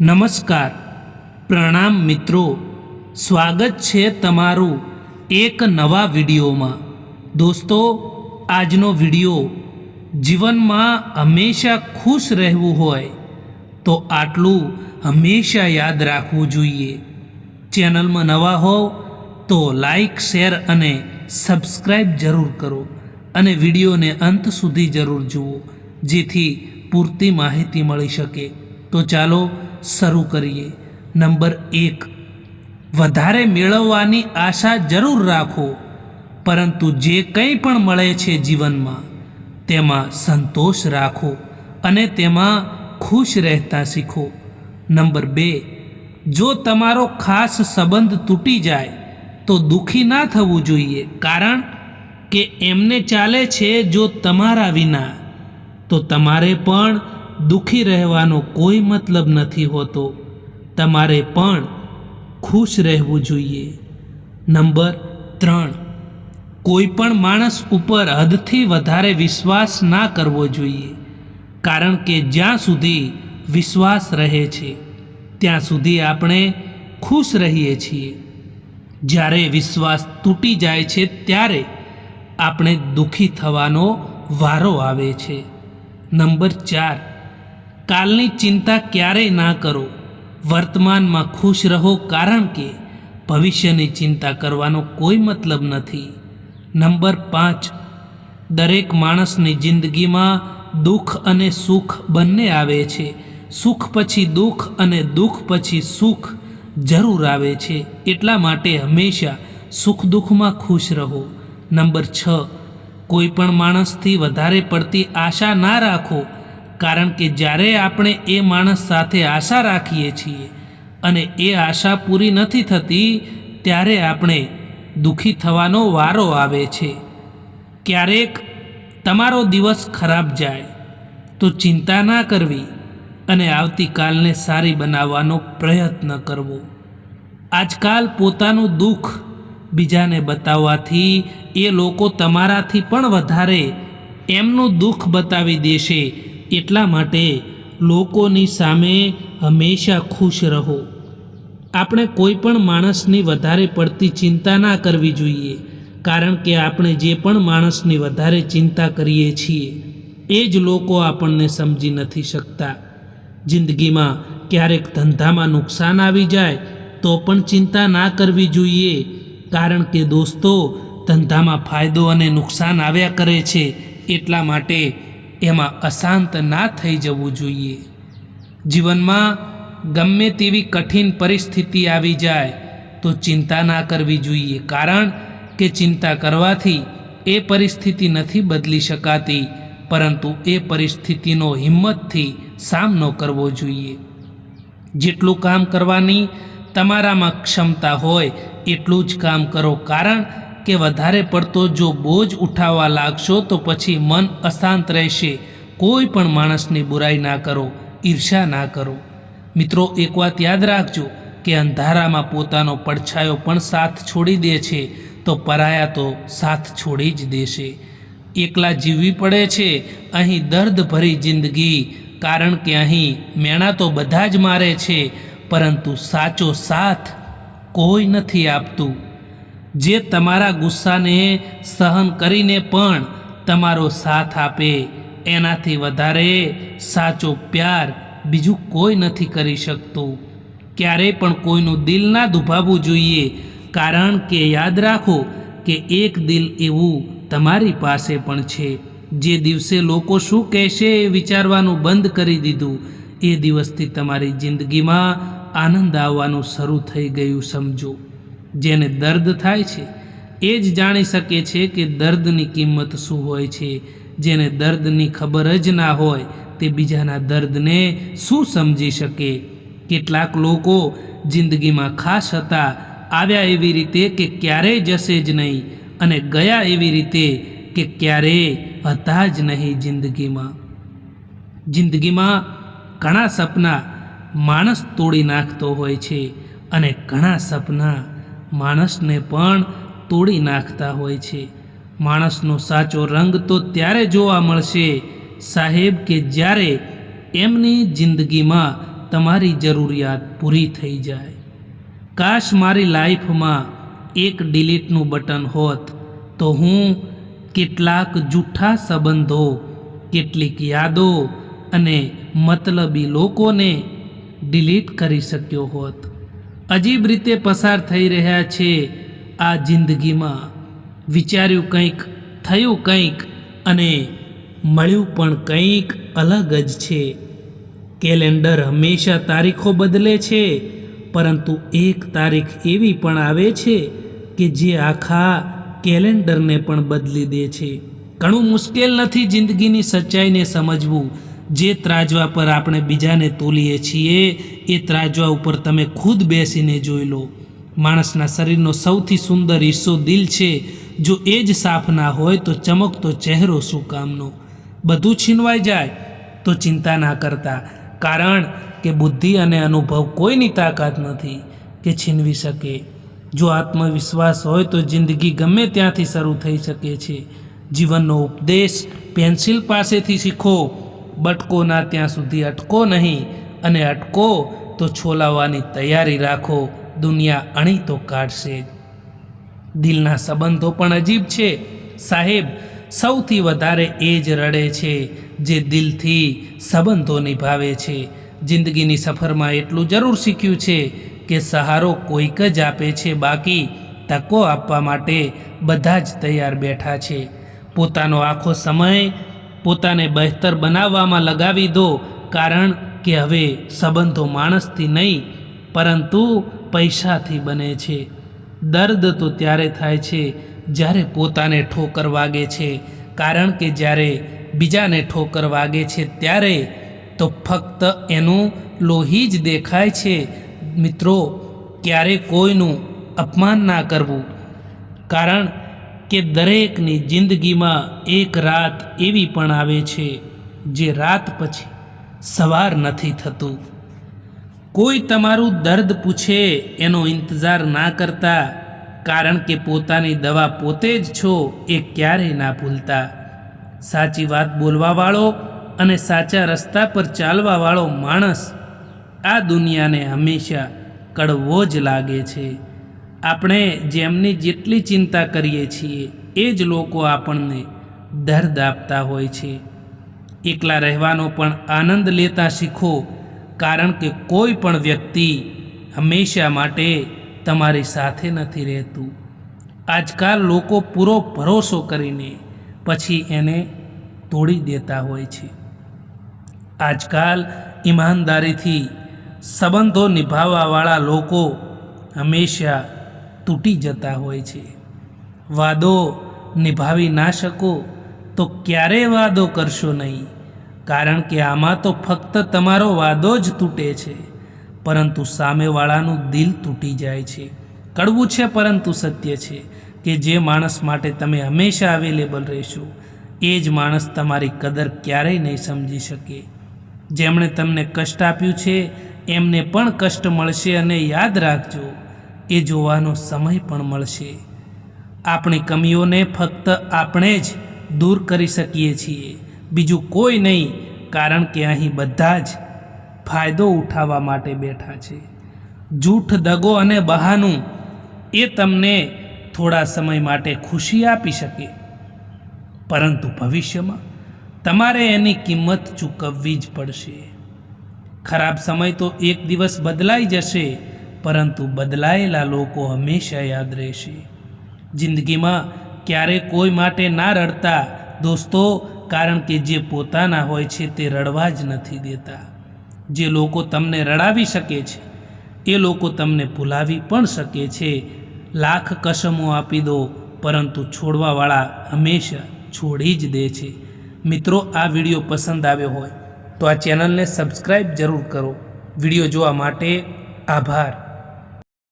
નમસ્કાર. પ્રણામ મિત્રો. સ્વાગત છે તમારું એક નવા વિડીયોમાં. દોસ્તો, આજનો વીડિયો જીવનમાં હંમેશા ખુશ રહેવું હોય તો આટલું હંમેશા યાદ રાખવું જોઈએ. ચેનલમાં નવા હોવ તો લાઈક, શેર અને સબસ્ક્રાઈબ જરૂર કરો અને વિડીયોને અંત સુધી જરૂર જુઓ, જેથી પૂરતી માહિતી મળી શકે. તો ચાલો શરૂ કરીએ. નંબર એક. વધારે મેળવવાની આશા જરૂર રાખો, પરંતુ જે કંઈ પણ મળે છે જીવનમાં, તેમાં સંતોષ રાખો અને તેમાં ખુશ રહેતા શીખો. નંબર બે. જો તમારો ખાસ સંબંધ તૂટી જાય, તો દુઃખી ના થવું જોઈએ. કારણ કે એમને ચાલે છે જો તમારા વિના. તો તમારે પણ દુઃખી રહેવાનો કોઈ મતલબ નથી હોતો. તમારે પણ ખુશ રહેવું જોઈએ. નંબર ત્રણ. કોઈ પણ માણસ ઉપર હદથી વધારે વિશ્વાસ ના કરવો જોઈએ, કારણ કે જ્યાં સુધી વિશ્વાસ રહે છે, ત્યાં સુધી આપણે ખુશ રહીએ છીએ. જ્યારે વિશ્વાસ તૂટી જાય છે, ત્યારે આપણે દુઃખી થવાનો વારો આવે છે. નંબર ચાર. કાલની ચિંતા ક્યારેય ના કરો. વર્તમાનમાં ખુશ રહો કારણ કે ભવિષ્યની ચિંતા કરવાનો કોઈ મતલબ નથી. નંબર પાંચ. દરેક માણસની જિંદગીમાં દુઃખ અને સુખ બંને આવે છે. સુખ પછી દુઃખ અને દુઃખ પછી સુખ જરૂર આવે છે. એટલા માટે હંમેશા સુખ દુઃખમાં ખુશ રહો. નંબર છ. કોઈ પણ માણસથી વધારે પડતી આશા ના રાખો. કારણ કે જ્યારે આપણે એ માણસ સાથે આશા રાખીએ છીએ અને એ આશા પૂરી નથી થતી, ત્યારે આપણે દુઃખી થવાનો વારો આવે છે. ક્યારેક તમારો દિવસ ખરાબ જાય, તો ચિંતા ના કરવી અને આવતીકાલને સારી બનાવવાનો પ્રયત્ન કરવો. આજકાલ પોતાનું દુઃખ બીજાને બતાવવાથી એ લોકો તમારાથી પણ વધારે એમનું દુઃખ બતાવી દેશે એટલા માટે લોકોની સામે હંમેશા ખુશ રહો. આપણે કોઈ પણ માણસની વધારે પડતી ચિંતા ના કરવી જોઈએ, કારણ કે આપણે જે પણ માણસની વધારે ચિંતા કરીએ છીએ, એ જ લોકો આપણને સમજી નથી શકતા. જિંદગીમાં ક્યારેક ધંધામાં નુકસાન આવી જાય, તો પણ ચિંતા ના કરવી જોઈએ, કારણ કે દોસ્તો, ધંધામાં ફાયદો અને નુકસાન આવ્યા કરે છે, એટલા માટે એમાં અશાંત ના થઈ જવું જોઈએ. જીવનમાં ગમે તેવી કઠિન પરિસ્થિતિ આવી જાય, તો ચિંતા ના કરવી જોઈએ, કારણ કે ચિંતા કરવાથી એ પરિસ્થિતિ નથી બદલી શકાતી, પરંતુ એ પરિસ્થિતિનો હિંમતથી સામનો કરવો જોઈએ. જેટલું કામ કરવાની તમારામાં ક્ષમતા હોય, એટલું જ કામ કરો, કારણ કે વધારે પડતો જો બોજ ઉઠાવવા લાગશો તો પછી મન અશાંત રહેશે. કોઈ પણ માણસની બુરાઈ ના કરો ઈર્ષા ના કરો. મિત્રો, એક વાત યાદ રાખજો કે અંધારામાં પોતાનો પડછાયો પણ સાથ છોડી દે છે, તો પરાયા તો સાથ છોડી જ દેશે. એકલા જીવવી પડે છે, અહીં દર્દ ભરી જિંદગી, કારણ કે અહીં મેણા તો બધા જ મારે છે, પરંતુ સાચો સાથ કોઈ નથી આપતું. જે તમારા ગુસ્સાને સહન કરીને પણ તમારો સાથ આપે. એનાથી વધારે સાચો પ્યાર બીજું કોઈ નથી કરી શકતું. ક્યારેય પણ કોઈનું દિલ ના દુભાવવું જોઈએ. કારણ કે યાદ રાખો કે એક દિલ એવું તમારી પાસે પણ છે. જે દિવસે લોકો શું કહેશે એ વિચારવાનું બંધ કરી દીધું. એ દિવસથી તમારી જિંદગીમાં આનંદ આવવાનું શરૂ થઈ ગયું, સમજો. જેને દર્દ થાય છે, એ જ જાણી શકે છે કે દર્દની કિંમત શું હોય છે. જેને દર્દની ખબર જ ના હોય, તે બીજાના દર્દને શું સમજી શકે? કેટલાક લોકો જિંદગીમાં ખાસ હતા, આવ્યા એવી રીતે કે ક્યારેય જશે જ નહીં અને ગયા એવી રીતે કે ક્યારેય હતા જ નહીં જિંદગીમાં. જિંદગીમાં ઘણા સપના માણસ તોડી નાખતો હોય છે અને ઘણા સપના માણસને પણ તોડી નાખતા હોય છે. માણસનો સાચો રંગ તો ત્યારે જોવા મળશે, સાહેબ, કે જ્યારે એમની જિંદગીમાં તમારી જરૂરિયાત પૂરી થઈ જાય. કાશ મારી લાઈફમાં એક ડિલીટનું બટન હોત, તો હું કેટલાક જૂઠા સંબંધો, કેટલીક યાદો અને મતલબી લોકોને ડિલીટ કરી શક્યો હોત. અજીબ રીતે પસાર થઈ રહ્યા છે આ જિંદગીમાં. વિચાર્યું કંઈક, થયું કંઈક અને મળ્યું પણ કંઈક અલગ જ છે. કેલેન્ડર હંમેશા તારીખો બદલે છે, પરંતુ એક તારીખ એવી પણ આવે છે કે જે આખા કેલેન્ડરને પણ બદલી દે છે. ઘણું મુશ્કેલ નથી જિંદગીની સચ્ચાઈને સમજવું. જે ત્રાજવા પર આપણે બીજાને તોલીએ છીએ, એ ત્રાજવા ઉપર તમે ખુદ બેસીને જોઈ લો. માણસના શરીરનો સૌથી સુંદર હિસ્સો દિલ છે. જો એ જ સાફ ના હોય તો ચમકતો ચહેરો શું કામનો? બધું છીનવાઈ જાય તો ચિંતા ના કરતા. કારણ કે બુદ્ધિ અને અનુભવ કોઈની તાકાત નથી કે છીનવી શકે. જો આત્મવિશ્વાસ હોય તો જિંદગી ગમે ત્યાંથી શરૂ થઈ શકે છે. જીવનનો ઉપદેશ પેન્સિલ પાસેથી શીખો. બટકો ના ત્યાં સુધી અટકો નહીં અને અટકો તો છોલાવવાની તૈયારી રાખો, દુનિયા અણી તો કાઢશે. દિલના સંબંધો પણ અજીબ છે. સાહેબ, સૌથી વધારે એ જ રડે છે જે દિલથી સંબંધો નિભાવે છે. જિંદગીની સફરમાં એટલું જરૂર શીખ્યું છે કે સહારો કોઈક જ આપે છે, બાકી તકો આપવા માટે બધા જ તૈયાર બેઠા છે. પોતાનો આખો સમય પોતાને બહેતર બનાવવામાં લગાવી દો, કારણ કે હવે સંબંધો માણસથી નહીં, પરંતુ પૈસાથી બને છે. દર્દ તો ત્યારે થાય છે જ્યારે પોતાને ઠોકર વાગે છે, કારણ કે જ્યારે બીજાને ઠોકર વાગે છે ત્યારે તો ફક્ત એનું લોહી જ દેખાય છે. મિત્રો, ક્યારે કોઈનું અપમાન ના કરવું, કારણ કે દરેકની જિંદગીમાં એક રાત એવી પણ આવે છે જે રાત પછી સવાર નથી થતું. કોઈ તમારું દર્દ પૂછે એનો ઇંતજાર ના કરતા, કારણ કે પોતાની દવા પોતે જ છો એ ક્યારેય ના ભૂલતા. સાચી વાત બોલવાવાળો અને સાચા રસ્તા પર ચાલવાવાળો માણસ આ દુનિયાને હંમેશા કડવો જ લાગે છે. આપણે જેમની જેટલી ચિંતા કરીએ છીએ, એ જ લોકો આપણને દર્દ આપતા હોય છે. એકલા રહેવાનો પણ આનંદ લેતા શીખો, કારણ કે કોઈ પણ વ્યક્તિ હંમેશા માટે તમારી સાથે નથી રહેતું. આજકાલ લોકો પૂરો ભરોસો કરીને પછી એને તોડી દેતા હોય છે. આજકાલ ઈમાનદારીથી સંબંધો નિભાવવાવાળા લોકો હંમેશા તૂટી જતા હોય છે. વાદો નિભાવી ના શકો તો ક્યારેય વાદો કરશો નહીં? કારણ કે આમાં તો ફક્ત તમારો વાદો જ તૂટે છે. પરંતુ સામેવાળાનું દિલ તૂટી જાય છે. કડવું છે પરંતુ સત્ય છે કે જે માણસ માટે તમે હંમેશા અવેલેબલ રહેશો, એ જ માણસ તમારી કદર ક્યારેય નહીં સમજી શકે. જેમણે તમને કષ્ટ આપ્યું છે, એમને પણ કષ્ટ મળશે અને યાદ રાખજો. એ જોવાનો સમય પણ મળશે. આપણી કમીઓને ફક્ત આપણે જ દૂર કરી શકીએ છીએ. બીજું કોઈ નહીં, કારણ કે અહીં બધા જ ફાયદો ઉઠાવવા માટે બેઠા છે. જૂઠ દગો અને બહાનું એ તમને થોડા સમય માટે ખુશી આપી શકે. પરંતુ ભવિષ્યમાં તમારે એની કિંમત ચૂકવવી જ પડશે. ખરાબ સમય તો એક દિવસ બદલાઈ જશે પરંતુ બદલાયેલા લોકો હંમેશા યાદ રહેશે. જિંદગીમાં ક્યારે કોઈ માટે ના રડતા દોસ્તો, કારણ કે જે પોતાના હોય છે તે રડવા જ નથી દેતા. જે લોકો તમને રડાવી શકે છે, એ લોકો તમને ભૂલાવી પણ શકે છે. લાખ કસમો આપી દો, પરંતુ છોડવાવાળા હંમેશા છોડી જ દે છે. મિત્રો, આ વીડિયો પસંદ આવ્યો હોય તો આ ચેનલને સબસ્ક્રાઈબ જરૂર કરો. વીડિયો જોવા માટે આભાર.